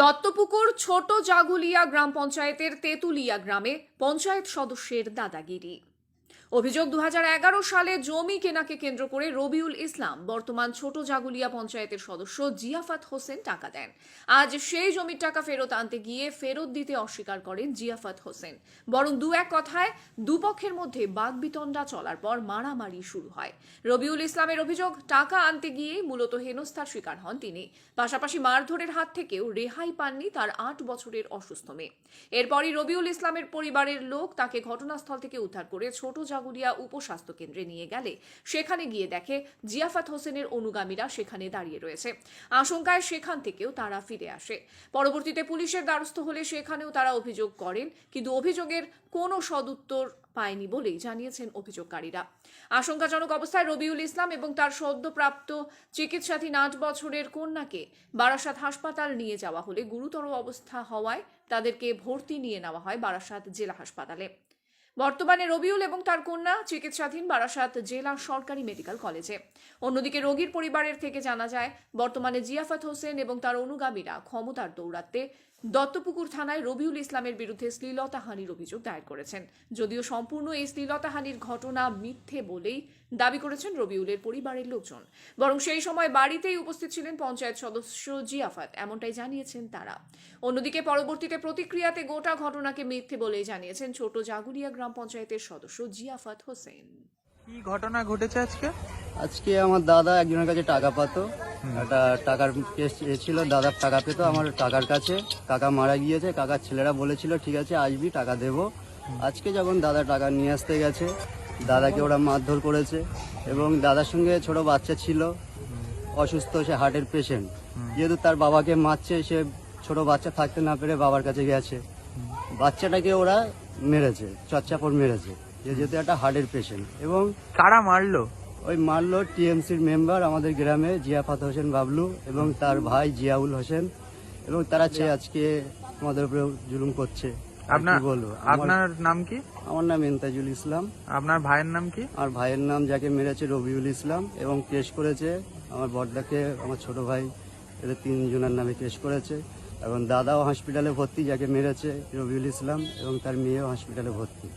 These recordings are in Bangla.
দত্তপুকুর ছোট জাগুলিয়া গ্রাম পঞ্চায়েতের তেতুলিয়া গ্রামে পঞ্চায়েত সদস্যের দাদাগিরি। অভিযোগ দু হাজার এগারো সালে জমি কেনাকে কেন্দ্র করে রবিউল ইসলাম, বর্তমান ছোট জাগুলিয়া পঞ্চায়েতের সদস্য জিয়াফাত হোসেন টাকা দেন। আজ সেই জমির টাকা ফেরত আনতে গিয়ে ফেরত দিতে অস্বীকার করেন জিয়াফাত হোসেন। বরং দু এক কথায়, দুপক্ষের মধ্যে বাগবিতণ্ডা চলার পর মারামারি শুরু হয়। রবিউল ইসলামের অভিযোগ, টাকা আনতে গিয়ে মূলত হেনস্থার শিকার হন তিনি। পাশাপাশি মারধরের হাত থেকেও রেহাই পাননি তার আট বছরের অসুস্থ মেয়ে। এরপরই রবিউল ইসলামের পরিবারের লোক তাকে ঘটনাস্থল থেকে উদ্ধার করে ছোট জাগুলিয়া উপস্বাস্থ্য কেন্দ্রে নিয়ে গেলে। সেখানে গিয়ে দেখে জিয়াফাত হোসেনের অনুগামীরা সেখানে দাঁড়িয়ে রয়েছে। আশঙ্কায় সেখান থেকেও তারা ফিরে আসে। পরবর্তীতে পুলিশের দ্বারস্থ হলে সেখানেও তারা অভিযোগ করেন, কিন্তু অভিযোগের কোনো সদুত্তর পায়নি বলেই জানিয়েছেন অভিযোগকারীরা। আশঙ্কাজনক অবস্থায় রবিউল ইসলাম এবং তার সদ্যপ্রাপ্ত চিকিৎসাধীন আট বছরের কন্যাকে বারাসাত হাসপাতাল নিয়ে যাওয়া হলে গুরুতর অবস্থা হওয়ায় তাদেরকে ভর্তি নিয়ে নেওয়া হয় বারাসাত জেলা হাসপাতালে। বর্তমানে রবিউল এবং তার কন্যা চিকিৎসাধীন বারাসাত জেলা সরকারি মেডিকেল কলেজে। অন্যদিকে রোগীর পরিবারের থেকে জানা যায়, বর্তমানে জিয়াফাত হোসেন এবং তার অনুগামীরা ক্ষমতার দৌরাত্মে দত্তপুকুর থানায় রবিউল ইসলামের বিরুদ্ধে শ্লীলতাহানির অভিযোগ দায়ের করেছেন। যদিও সম্পূর্ণ এই শ্লীলতাহানির ঘটনা মিথ্যে বলেই দাবি করেছেন রবিউলের পরিবারের লোকজন। বরং সেই সময় বাড়িতেই উপস্থিত ছিলেন পঞ্চায়েত সদস্য জিয়াফাত এমনটাই জানিয়েছেন তারা। অন্যদিকে পরবর্তীতে প্রতিক্রিয়াতে গোটা ঘটনাকে মিথ্যে বলেই জানিয়েছেন ছোট জাগুলিয়া গ্রাম পঞ্চায়েতের সদস্য জিয়াফাত হোসেন। কি ঘটনা ঘটেছে আজকে? আজকে আমার দাদা একজনের কাছে টাকা পাতো। একটা টাকার কেস ছিল দাদার টাকা পেতো আমার কাকার কাছে। কাকা মারা গিয়েছে কাকার ছেলেরা বলেছিল ঠিক আছে আসবি টাকা দেবো। আজকে যখন দাদা টাকা নিয়ে আসতে গেছে দাদাকে ওরা মারধর করেছে এবং দাদার সঙ্গে ছোট বাচ্চা ছিল অসুস্থ সে হার্টের পেশেন্ট যেহেতু তার বাবাকে মারছে সে ছোট বাচ্চা থাকতে না পেরে বাবার কাছে গেছে। বাচ্চাটাকে ওরা মেরেছে চচ্চাপড় মেরেছে। যেহেতু একটা হার্টের পেশেন্ট এবং কারা মারলো? ওই মারলো টিএমসির মেম্বার আমাদের গ্রামে জিয়াফাত হোসেন বাবলু এবং তার ভাই জিয়াউল হোসেন এবং তারা চেয়ে আজকে আমাদের উপরে জুলুম করছে। আপনার বলব? আপনার নাম কি? আমার নাম এন্তাজুল ইসলাম। আপনার ভাইয়ের নাম কি? আর ভাইয়ের নাম যাকে মেরেছে রবিউল ইসলাম এবং কেস করেছে আমার বড়দাকে আমার ছোট ভাই এদের তিনজনের নামে কেস করেছে। এবং দাদাও হসপিটালে ভর্তি যাকে মেরেছে রবিউল ইসলাম এবং তার মেয়েও হসপিটালে ভর্তি।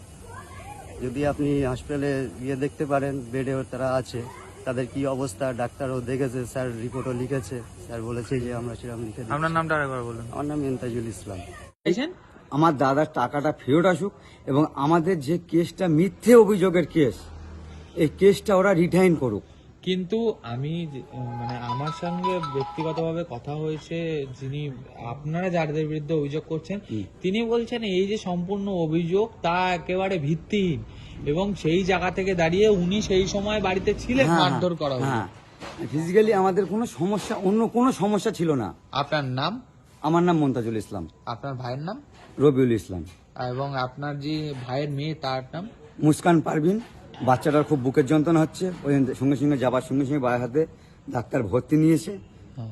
যদি আপনি হসপিটালে গিয়ে দেখতে পারেন বেডে তারা আছে তাদের কি অবস্থা? ডাক্তারও দেখেছে স্যার রিপোর্টও লিখেছে। স্যার বলেছে যে আমরা সেরকম লিখে আপনার নামটা আরেকবার বলুন। আমার নাম এন্তাজুল ইসলাম। আমার দাদার টাকাটা ফেরত আসুক এবং আমাদের যে কেসটা মিথ্যে অভিযোগের কেস এই কেসটা ওরা রিটাইন করুক। কিন্তু আমি মানে আমার সঙ্গে ব্যক্তিগতভাবে কথা হয়েছে যিনি আপনারা যাদের বিরুদ্ধে অভিযোগ করছেন তিনি বলছেন এই যে সম্পূর্ণ অভিযোগ তা একেবারে ভিত্তিহীন এবং সেই জায়গা থেকে দাঁড়িয়ে উনি সেই সময় বাড়িতে ছিলেন হ্যাঁ, মারধর করা হলো হ্যাঁ। ফিজিক্যালি আমাদের কোনো সমস্যা অন্য কোনো সমস্যা ছিল না। আপনার নাম? আমার নাম মন্তাজুল ইসলাম। আপনার ভাইয়ের নাম? রবিউল ইসলাম। এবং আপনার যে ভাইয়ের মেয়ে তার নাম? মুস্কান পারভিন। বাচ্চাটার খুব বুকের যন্ত্রণা হচ্ছে। ওই সঙ্গে সঙ্গে যাবার সঙ্গে সঙ্গে বাড়ির হাতে ডাক্তার ভর্তি নিয়েছে।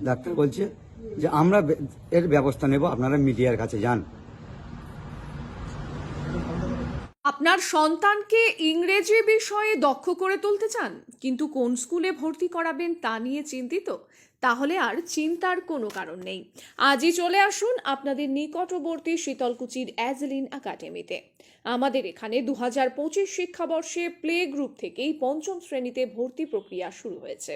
ডাক্তার বলছে যে আমরা এর ব্যবস্থা নেব। আপনারা মিডিয়ার কাছে যান। আপনার সন্তানকে ইংরেজি বিষয়ে দক্ষ করে তুলতে চান কিন্তু কোন স্কুলে ভর্তি করাবেন তা নিয়ে চিন্তিত? তাহলে আর চিন্তার কোনো কারণ নেই। আজই চলে আসুন আপনাদের নিকটবর্তী শীতলকুচির অ্যাজলিন একাডেমিতে। আমাদের এখানে দু হাজার পঁচিশ শিক্ষাবর্ষে প্লে গ্রুপ থেকেই পঞ্চম শ্রেণীতে ভর্তি প্রক্রিয়া শুরু হয়েছে।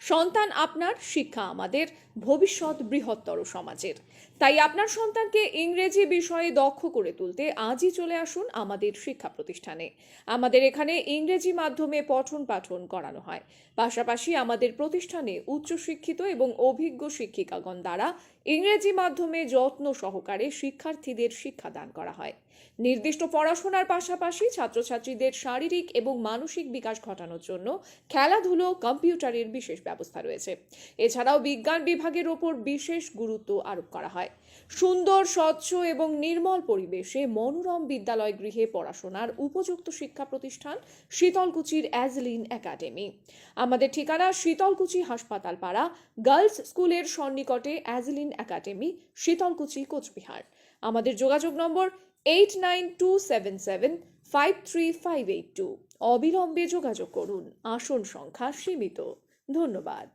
সন্তান আপনার, শিক্ষা আমাদের, ভবিষ্যৎ বৃহত্তর সমাজের। তাই আপনার সন্তানকে ইংরেজি বিষয়ে দক্ষ করে তুলতে আজই চলে আসুন আমাদের শিক্ষা প্রতিষ্ঠানে। আমাদের এখানে ইংরেজি মাধ্যমে পঠন পাঠন করানো হয়। পাশাপাশি আমাদের প্রতিষ্ঠানে উচ্চশিক্ষিত এবং অভিজ্ঞ শিক্ষিকাগণ দ্বারা ইংরেজি মাধ্যমে যত্ন সহকারে শিক্ষার্থীদের শিক্ষাদান করা হয়। নির্দিষ্ট পড়াশোনার পাশাপাশি ছাত্রছাত্রীদের শারীরিক এবং মানসিক বিকাশ ঘটানোর জন্য খেলাধুলো, কম্পিউটারের বিশেষ ব্যবস্থা রয়েছে। এছাড়াও বিজ্ঞান বিভাগের ওপর বিশেষ গুরুত্ব আরোপ করা হয়। সুন্দর, স্বচ্ছ এবং নির্মল পরিবেশে মনোরম বিদ্যালয় গৃহে পড়াশোনার উপযুক্ত শিক্ষা প্রতিষ্ঠান শীতলকুচির অ্যাজলিন একাডেমি। আমাদের ঠিকানা শীতলকুচি হাসপাতাল পাড়া গার্লস স্কুলের সন্নিকটে অ্যাজলিন একাডেমি শীতলকুচি কোচবিহার আমাদের যোগাযোগ নম্বর eight nine two seven seven five three five eight two অবিলম্বে যোগাযোগ করুন। আসন সংখ্যা সীমিত। ধন্যবাদ।